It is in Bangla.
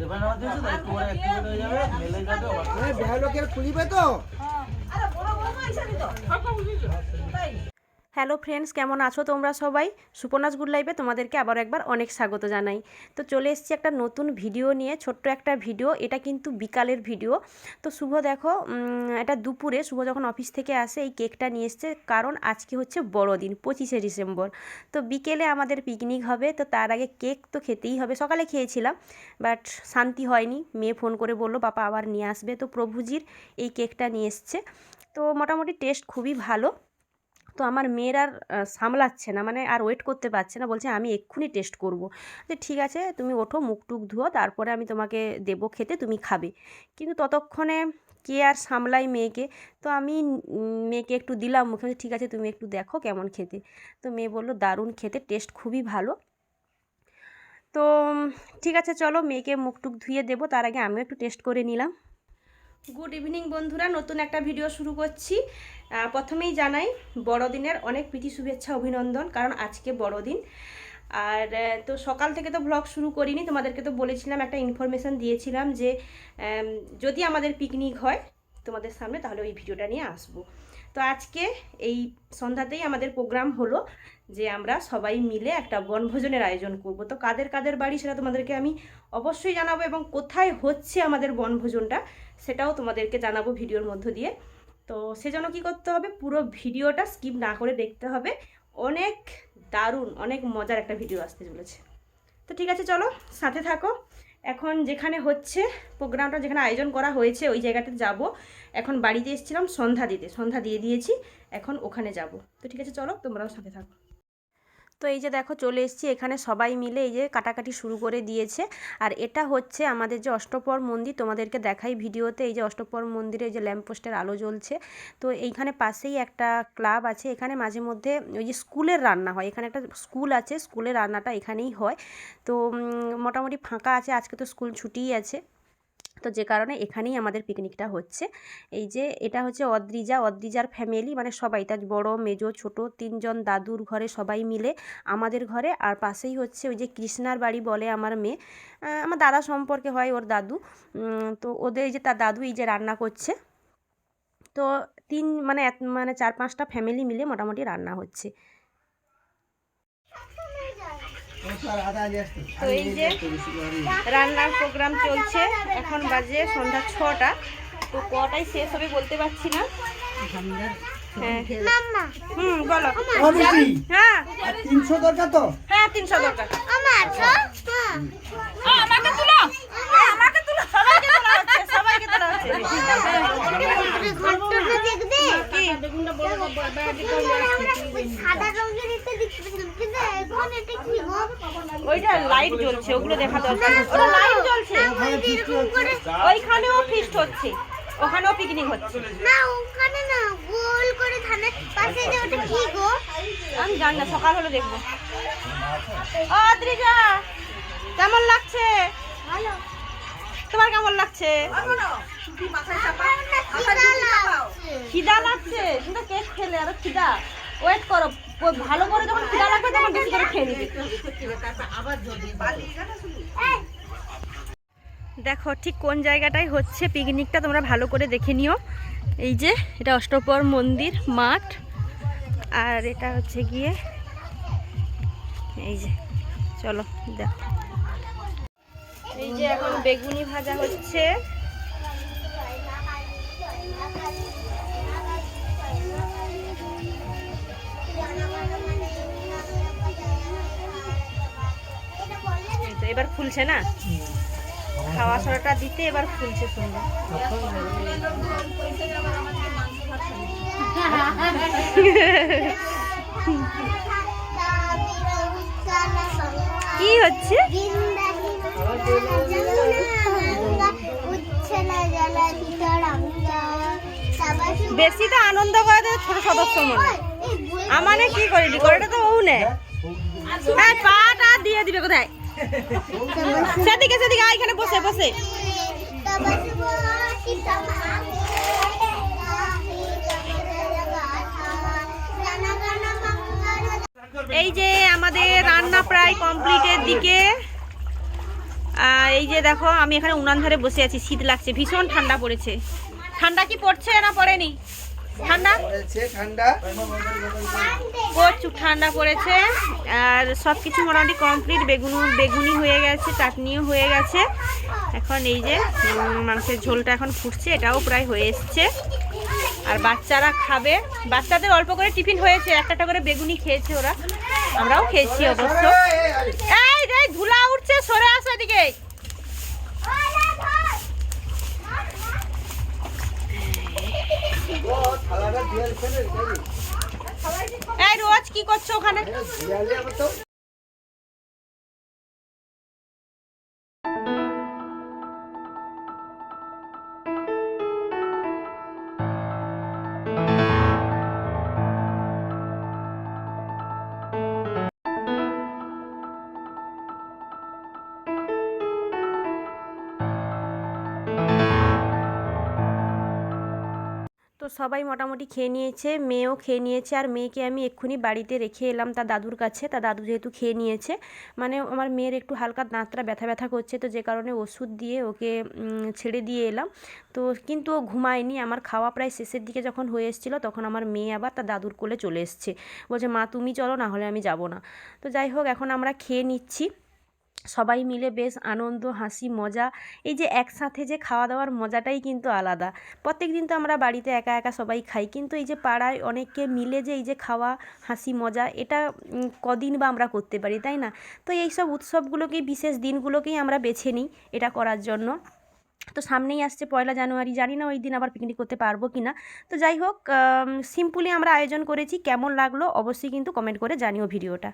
আগে বানানো দিয়েছে তো একটু পরে অ্যাক্টিভেট হয়ে। যাবে মেলে হ্যাঁ হ্যালো ফ্রেন্ডস, কেমন আছো তোমরা সবাই? সুপর্ণাস গুড লাইফে তোমাদেরকে আবার একবার অনেক স্বাগত জানাই। তো চলে এসেছি একটা নতুন ভিডিও নিয়ে, ছোট্ট একটা ভিডিও, এটা কিন্তু বিকালের ভিডিও। তো শুভ দেখো এটা দুপুরে, শুভ যখন অফিস থেকে আসে, এই কেকটা নিয়ে এসছে, কারণ আজকে হচ্ছে বড়দিন, পঁচিশে ডিসেম্বর। তো বিকেলে আমাদের পিকনিক হবে, তো তার আগে কেক তো খেতেই হবে। সকালে খেয়েছিলাম বাট শান্তি হয়নি। মেয়ে ফোন করে বলল, বাবা আবার নিয়ে আসবে। তো প্রভুজির এই কেকটা নিয়ে এসছে। তো মোটামুটি টেস্ট খুবই ভালো। তো আমার মেয়ের আর সামলাচ্ছে না মানে আর ওয়েট করতে পারছে না, বলছে আমি এক্ষুনি টেস্ট করব। যে ঠিক আছে, তুমি ওঠো, মুখ টুক ধুও তারপরে আমি তোমাকে দেবো খেতে, তুমি খাবে। কিন্তু ততক্ষণে কে আর সামলাই মেয়েকে? তো আমি মেয়েকে একটু দিলাম মুখে ঠিক আছে, তুমি একটু দেখো কেমন খেতে। তো মেয়ে বলল, দারুণ খেতে টেস্ট খুবই ভালো। তো ঠিক আছে, চলো, মেয়েকে মুখ টুক ধুয়ে দেবো, তার আগে আমিও একটু টেস্ট করে নিলাম। গুড ইভিনিং বন্ধুরা। নতুন একটা ভিডিও শুরু করছি। প্রথমেই জানাই, বড়দিনের অনেক প্রীতি, শুভেচ্ছা, অভিনন্দন, কারণ আজকে বড়দিন। আর তো সকাল থেকে তো ব্লগ শুরু করিনি, তোমাদেরকে তো বলেছিলাম, একটা ইনফরমেশান দিয়েছিলাম যে যদি আমাদের পিকনিক হয় তোমাদের সামনে, তাহলে ওই ভিডিওটা নিয়ে আসব। তো আজকে এই সন্ধ্যাতেই আমাদের প্রোগ্রাম হলো যে আমরা সবাই মিলে একটা বনভোজনের আয়োজন করব। তো কাদের কাদের বাড়ি সেটা তোমাদেরকে আমি অবশ্যই জানাব এবং কোথায় হচ্ছে আমাদের বনভোজনটা সেটাও তোমাদেরকে জানাব ভিডিওর মধ্য দিয়ে। তো সেজন্য কি করতে হবে, পুরো ভিডিওটা স্কিপ না করে দেখতে হবে। অনেক দারুণ, অনেক মজার একটা ভিডিও আসতে চলেছে। তো ঠিক আছে, চলো সাথে থাকো। এখন যেখানে হচ্ছে প্রোগ্রামটা যেখানে আয়োজন করা হয়েছে, ওই জায়গাতে যাব। এখন বাড়িতে এসেছিলাম, সন্ধ্যা দিতে। সন্ধ্যা দিয়ে দিয়েছি, এখন ওখানে যাব। তো ঠিক আছে, চলো, তোমরাও সাথে থাকো। তো এই যে দেখো চলে এসেছি, এখানে সবাই মিলে এই যে কাটাকাটি শুরু করে দিয়েছে। আর এটা হচ্ছে আমাদের যে অষ্টপর মন্দির, তোমাদেরকে দেখাই ভিডিওতে, এই যে অষ্টপর মন্দিরে যে ল্যাম্পপোস্টের আলো জ্বলছে। তো এইখানে পাশেই একটা ক্লাব আছে, এখানে মাঝে মধ্যে ওই যে স্কুলের রান্না হয়। এখানে একটা স্কুল আছে, স্কুলের রান্নাটা এখানেই হয়। তো মোটামুটি ফাঁকা আছে, আজকে তো স্কুল ছুটিই আছে। তো যে কারণে এখানেই আমাদের পিকনিকটা হচ্ছে। এই যে এটা হচ্ছে অদ্রিজা, অদ্রিজার ফ্যামিলি মানে সবাই, তার বড়, মেজো, ছোট তিনজন দাদুর ঘরে সবাই মিলে আমাদের ঘরে। আর পাশেই হচ্ছে ওই যে কৃষ্ণার বাড়ি বলে আমার মেয়ে। আমার দাদা সম্পর্কে হয় ওর দাদু। তো ওদের যে তার দাদু এই যে রান্না করছে। তো তিন মানে মানে চার পাঁচটা ফ্যামিলি মিলে মোটামুটি রান্না হচ্ছে। তো এই যে রান্নার প্রোগ্রাম চলছে এখন বাজে সন্ধ্যা ছটা। তো কটাই শেষ হবে বলতে পারছি না। হ্যাঁ। হুম বলো। হ্যাঁ। তিনশো দরকার তো? হ্যাঁ তিনশো দরকার। আমাকে তুলো আমাকে তুলো সবাইকে তোলা হচ্ছে সবাইকে তোলা হচ্ছে কি? সাদা রঙের এটা দেখতে পেলাম কিন্তু এখন এটা কি গো ওইটা লাইট জ্বলছে ওগুলো দেখা দরকার ওটা লাইট জ্বলছে। ওইখানেও ফিস্ট হচ্ছে। ওখানেও পিকনিক হচ্ছে। না ওখানে না গোল করে ধানের পাশে যে ওটা কি গো? আমি জানি না সকাল হলে দেখব। ও ত্রিজা কেমন লাগছে? ভালো। তোমার কেমন লাগছে? খিদা লাগছে। কিন্তু কেক খেলে আরও খিদা। ওয়েট করো। ও ভালো করে যখন খিদা লাগবে তখন বেশি করে খেয়ে নিবে। দেখো ঠিক কোন জায়গাটায় হচ্ছে পিকনিকটা তোমরা ভালো করে দেখে নিও। এই যে, এটা অষ্টপর মন্দির, মাঠ। আর এটা হচ্ছে গিয়ে, এই যে, চলো, দেখো। এই যে এখন বেগুনি ভাজা হচ্ছে। এবার ফুলছে না? খাওয়া সরাটা দিতে এবার ফুলছে কি হচ্ছে? বেশি তো আনন্দ করে তো ছোট সদস্য মনে। আমানে কি করিলি করে তো ও নে হ্যাঁ পাটা দিয়ে দিবে কোথায়? সেদিকে সেদিকে এখানে বসে বসে। এই যে আমাদের রান্না প্রায় কমপ্লিটের দিকে। এই যে দেখো, আমি এখানে উনান ধরে বসে আছি, শীত লাগছে, ভীষণ ঠান্ডা পড়েছে। ঠান্ডা কি পড়ছে না পড়েনি? ঠান্ডা? প্রচুর ঠান্ডা পড়েছে। আর সব কিছু মোটামুটি কমপ্লিট বেগুন বেগুনি হয়ে গেছে চাটনিও হয়ে গেছে। এখন এই যে মাংসের ঝোলটা এখন ফুটছে এটাও প্রায় হয়ে এসছে। আর বাচ্চারা খাবে। বাচ্চাদের অল্প করে টিফিন হয়েছে একটা একটা করে বেগুনি খেয়েছে ওরা। আমরাও খেয়েছি অবশ্য। এই ধুলা উঠছে সরে আসো এদিকে ও থালাটা দিয়ে ফেলে এই রোজ কি করছ ওখানে? তো সবাই মোটামুটি খেয়ে নিয়েছে, মেয়েও খেয়ে নিয়েছে আর মেয়েকে আমি এক্ষুনি বাড়িতে রেখে এলাম তার দাদুর কাছে। তার দাদু যেহেতু খেয়ে নিয়েছে মানে আমার মেয়ের একটু হালকা দাঁতটা ব্যথা ব্যথা করছে তো যে কারণে ওষুধ দিয়ে ওকে ছেড়ে দিয়ে এলাম। তো কিন্তু ও ঘুমায়নি, আমার খাওয়া প্রায় শেষের দিকে যখন হয়ে এসেছিল তখন আমার মেয়ে আবার তার দাদুর কোলে চলে এসছে। বলছে, মা, তুমি চলো, না হলে আমি যাব না। তো যাই হোক, এখন আমরা খেয়ে নিচ্ছি। সবাই মিলে বেশ আনন্দ, হাসি, মজা, এই যে একসাথে যে খাওয়া দাওয়ার মজাটাই কিন্তু আলাদা। প্রত্যেক দিন তো আমরা বাড়িতে একা একা সবাই খাই, কিন্তু এই যে পাড়ায় অনেককে মিলে যে এই যে খাওয়া, হাসি, মজা, এটা কদিন বা আমরা করতে পারি, তাই না? তো এই সব উৎসবগুলোকেই বিশেষ দিনগুলোকেই আমরা বেছে নিই এটা করার জন্য। তো সামনেই আসছে পয়লা জানুয়ারি, জানি না ওই দিন আবার পিকনিক করতে পারব কি না। তো যাই হোক সিম্পলি আমরা আয়োজন করেছি, কেমন লাগল অবশ্যই কিন্তু কমেন্ট করে জানিও ভিডিওটা।